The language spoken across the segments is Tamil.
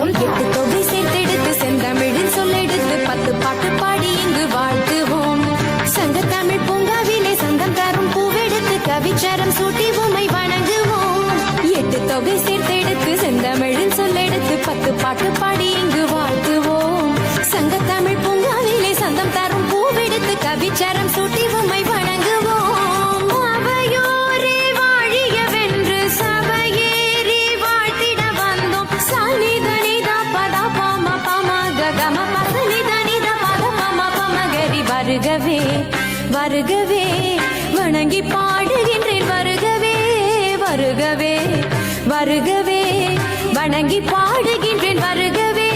எட்டு தொகை சேர்த்தெடுத்து செந்தமிழில் சொல்லெடுத்து பத்து பாட்டு பாடி இங்கு வாழ்த்துவோம். சங்க தமிழ் பூங்காவிலே சங்கம் தரும் பூவெடுத்து கவிச்சரம் சூட்டி உமை வணங்குவோம். எட்டு தொகை சேர்த்தெடுத்து செந்தமிழில் சொல்லெடுத்து பத்து பாட்டு பாடி இங்கு வாழ்த்துவோம். சங்க தமிழ் பூங்காவிலே சந்தம் தரும் பூவெடுத்து கவிச்சரம் வணங்கி பாடுகின்றேன் வருகவே வருகவே வருகவே வணங்கி பாடுகின்றேன் வருகவே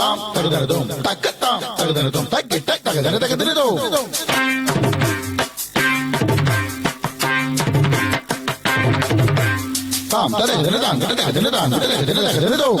தாம் தகுதனதும் தக்கத்தாம் தகுதனதும் தக்கிட்ட தகுதன தகுதனதோ தாம் தகுதன தாங்க தகுதன தாங்க தகுதன தகுதனதும்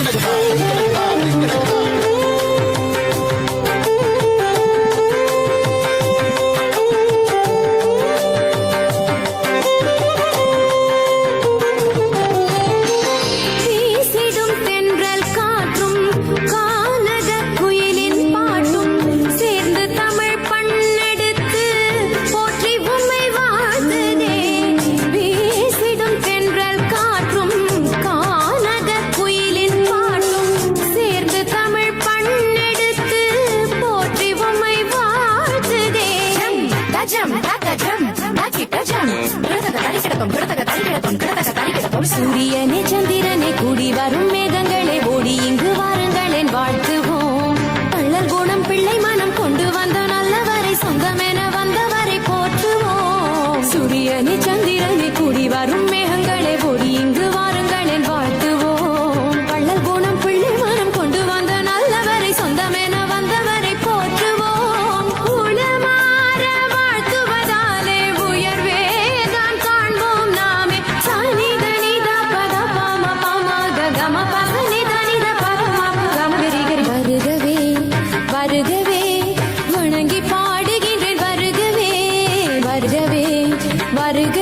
கிடக்கும் கிடத்தக தனி கிடக்கும் கிடத்தக தனி கிடக்கும் சூரியனே சந்திரனே கூடி வரும் மேகங்களே ஓடி இங்கு 빠르게